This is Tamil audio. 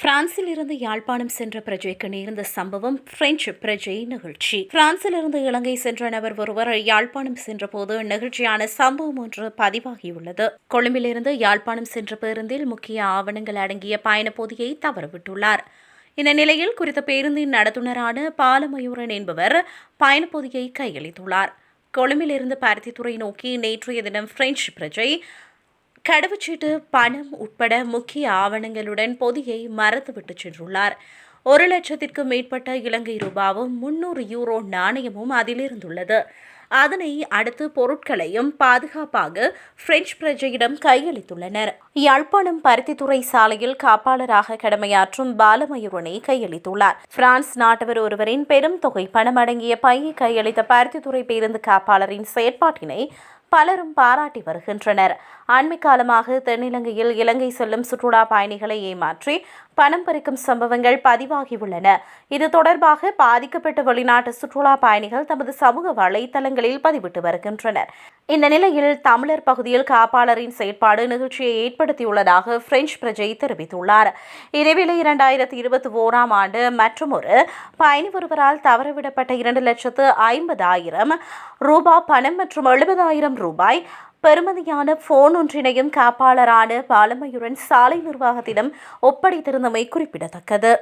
பிரான்சில் இருந்து யாழ்ப்பாணம் சென்ற பிரஜைக்கு நேர்ந்த சம்பவம் பிரெஞ்சு பிரஜை நிகழ்ச்சி. பிரான்சில் இருந்து இலங்கை சென்ற நபர் ஒருவர் யாழ்ப்பாணம் சென்றபோது நிகழ்ச்சியான சம்பவம் ஒன்று பதிவாகியுள்ளது. கொழும்பிலிருந்து யாழ்ப்பாணம் சென்ற பேருந்தில் முக்கிய ஆவணங்கள் அடங்கிய பயணப்பொதியை தவறவிட்டுள்ளார். இந்த நிலையில் குறித்த பேருந்தின் நடத்துனரான பாலமயூரன் என்பவர் பயணப்பொதியை கையளித்துள்ளார். கொழும்பிலிருந்து பருத்தித்துறை நோக்கி நேற்றைய தினம் பிரெஞ்சு பிரஜை கடவுச்சீட்டு பணம் உட்பட முக்கிய ஆவணங்களுடன் பொதியை மறந்துவிட்டு சென்றுள்ளார். ஒரு லட்சத்திற்கும் மேற்பட்ட இலங்கை ரூபாவும் முன்னூறு யூரோ நாணயமும் அதிலிருந்துள்ளது. அதனை அடுத்து பொருட்களையும் பாதுகாப்பாக பிரெஞ்சு பிரஜையிடம் கையளித்துள்ளனர். யாழ்ப்பாணம் பருத்தித்துறை சாலையில் காப்பாளராக கடமையாற்றும் பாலமயூரனை கையளித்துள்ளார். பிரான்ஸ் நாட்டவர் ஒருவரின் பெரும் தொகை பணம் அடங்கிய பையை கையளித்த பருத்தித்துறை பேருந்து காப்பாளரின் செயற்பாட்டினை பலரும் பாராட்டி வருகின்றனர். அண்மை காலமாக தென்னிலங்கையில் இலங்கை செல்லும் சுற்றுலா பயணிகளை ஏமாற்றி பணம் பறிக்கும் சம்பவங்கள் பதிவாகியுள்ளன. இது தொடர்பாக பாதிக்கப்பட்ட வெளிநாட்டு சுற்றுலா பயணிகள் தமது சமூக வலைதளங்களில் பதிவிட்டு வருகின்றனர். இந்த நிலையில் தமிழர் பகுதியில் காப்பாளரின் செயற்பாடு நிகழ்ச்சியை ஏற்படுத்தியுள்ளதாக பிரெஞ்சு பிரஜை தெரிவித்துள்ளார். இதேவேளை இரண்டாயிரத்தி இருபத்தி ஓராம் ஆண்டு மற்றும் ஒரு பயணி ஒருவரால் தவறவிடப்பட்ட இரண்டு லட்சத்து ஐம்பதாயிரம் ரூபாய் பணம் மற்றும் எழுபதாயிரம் ரூபாய். பெருமதியான போன் ஒன்றினையும் காப்பாளரான பாலமையுடன் சாலை நிர்வாகத்திடம் ஒப்படைத்திருந்தமை குறிப்பிடத்தக்கது.